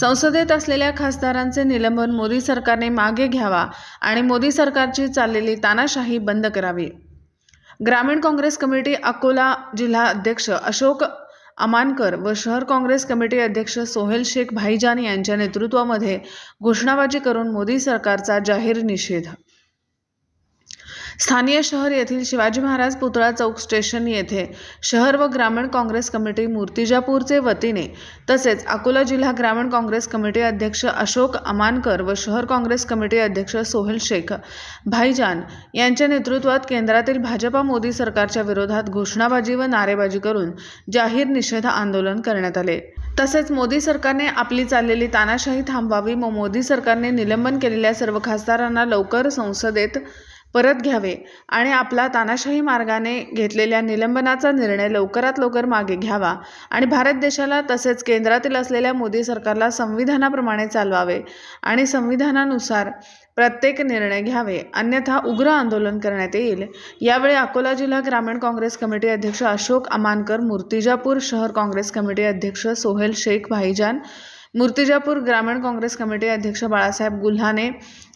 संसदेत असलेल्या खासदारांचे निलंबन मोदी सरकारने मागे घ्यावा आणि मोदी सरकारची चाललेली तानाशाही बंद करावी. ग्रामीण काँग्रेस कमिटी अकोला जिल्हा अध्यक्ष अशोक अमानकर व शहर काँग्रेस कमिटी अध्यक्ष सोहेल शेख भाईजान यांच्या नेतृत्वामध्ये घोषणाबाजी करून मोदी सरकारचा जाहीर निषेध. स्थानीय शहर येथील शिवाजी महाराज पुतळा चौक स्टेशन येथे शहर व ग्रामीण काँग्रेस कमिटी मूर्तिजापूरचे वतीने तसेच अकोला जिल्हा ग्रामीण काँग्रेस कमिटी अध्यक्ष अशोक अमानकर व शहर काँग्रेस कमिटी अध्यक्ष सोहेल शेख भाईजान यांच्या नेतृत्वात केंद्रातील भाजपा मोदी सरकारच्या विरोधात घोषणाबाजी व नारेबाजी करून जाहीर निषेध आंदोलन करण्यात आले. तसेच मोदी सरकारने आपली चाललेली तानाशाही थांबवावी व मोदी सरकारने निलंबन केलेल्या सर्व खासदारांना लवकर संसदेत परत घ्यावे आणि आपला तानाशाही मार्गाने घेतलेल्या निलंबनाचा निर्णय लवकरात लवकर मागे घ्यावा. आणि भारत देशाला तसेच केंद्रातील असलेल्या मोदी सरकारला संविधानाप्रमाणे चालवावे आणि संविधानानुसार प्रत्येक निर्णय घ्यावे अन्यथा उग्र आंदोलन करण्यात येईल. यावेळी अकोला जिल्हा ग्रामीण काँग्रेस कमिटी अध्यक्ष अशोक अमानकर मूर्तिजापूर शहर काँग्रेस कमिटी अध्यक्ष सोहेल शेख भाईजान मूर्तिजापूर ग्रामीण काँग्रेस कमिटी अध्यक्ष बाळासाहेब गुल्हाने,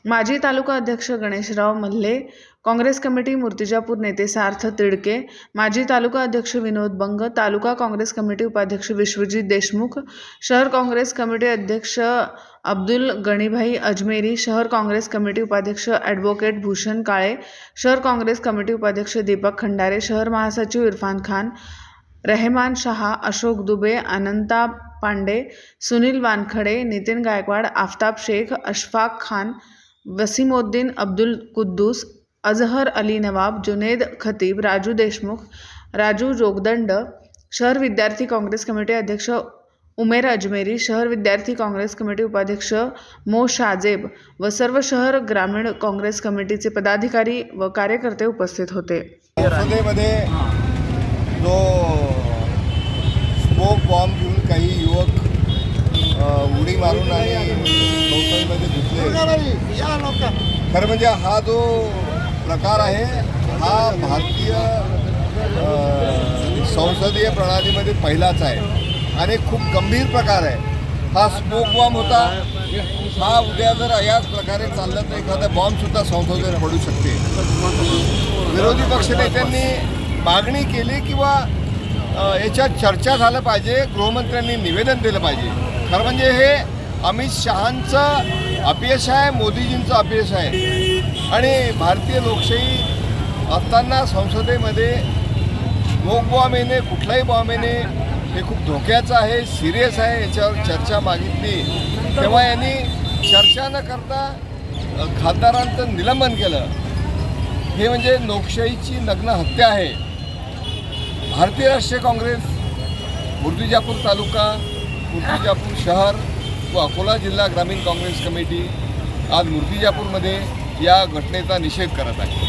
माजी तालुका अध्यक्ष गणेशराव मल्ले काँग्रेस कमिटी मूर्तिजापूर नेते सार्थ तिडके, माजी तालुका अध्यक्ष विनोद बंग, तालुका काँग्रेस कमिटी उपाध्यक्ष विश्वजीत देशमुख, शहर काँग्रेस कमिटी अध्यक्ष अब्दुल गणीभाई अजमेरी, शहर काँग्रेस कमिटी उपाध्यक्ष ॲडव्होकेट भूषण काळे, शहर काँग्रेस कमिटी उपाध्यक्ष दीपक खंडारे, शहर महासचिव इरफान खान, रहमान शाह, अशोक दुबे, अनंता पांडे सुनील वानखडे नितीन गायकवाड आफताब शेख अशफाक खान वसीमोद्दीन अब्दुल कुद्दूस अजहर अली नवाब जुनेद खतीब राजू देशमुख राजू जोगदंड शहर विद्यार्थी काँग्रेस कमिटी अध्यक्ष उमेर अजमेरी शहर विद्यार्थी काँग्रेस कमिटी उपाध्यक्ष मो. शाजेब व सर्व शहर ग्रामीण काँग्रेस कमिटीचे पदाधिकारी व कार्यकर्ते उपस्थित होते. संसदेमध्ये जो स्मोक बॉम्ब घेऊन काही युवक उडी मारून आणि संसदेमध्ये घुसले. खरं म्हणजे हा जो प्रकार आहे हा भारतीय संसदीय प्रणालीमध्ये पहिलाच आहे. आणि खूप गंभीर प्रकार आहे. हा स्मोक बॉम्ब होता. हा उद्या जर याच प्रकारे चाललं तर एखादा बॉम्बसुद्धा संसदेने पडू शकते. विरोधी पक्षनेत्यांनी मागणी केली किंवा याच्यात चर्चा झालं पाहिजे गृहमंत्र्यांनी निवेदन दिलं पाहिजे. खरं म्हणजे हे अमित शहांचं अपयश आहे मोदीजींचं अपयश आहे. आणि भारतीय लोकशाही असताना संसदेमध्ये स्मोक बॉम्ब कुठलाही बॉम्ब येणे हे खूप धोक्याचं आहे सिरियस आहे याच्यावर चर्चा मागितली. तेव्हा यांनी चर्चा न करता खासदारांचं निलंबन केलं. हे म्हणजे लोकशाहीची नग्न हत्या आहे. भारतीय राष्ट्रीय काँग्रेस मुर्तिजापूर तालुका मुर्तिजापूर शहर व अकोला जिल्हा ग्रामीण काँग्रेस कमिटी आज मूर्तिजापूरमध्ये या घटनेचा निषेध करत आहे.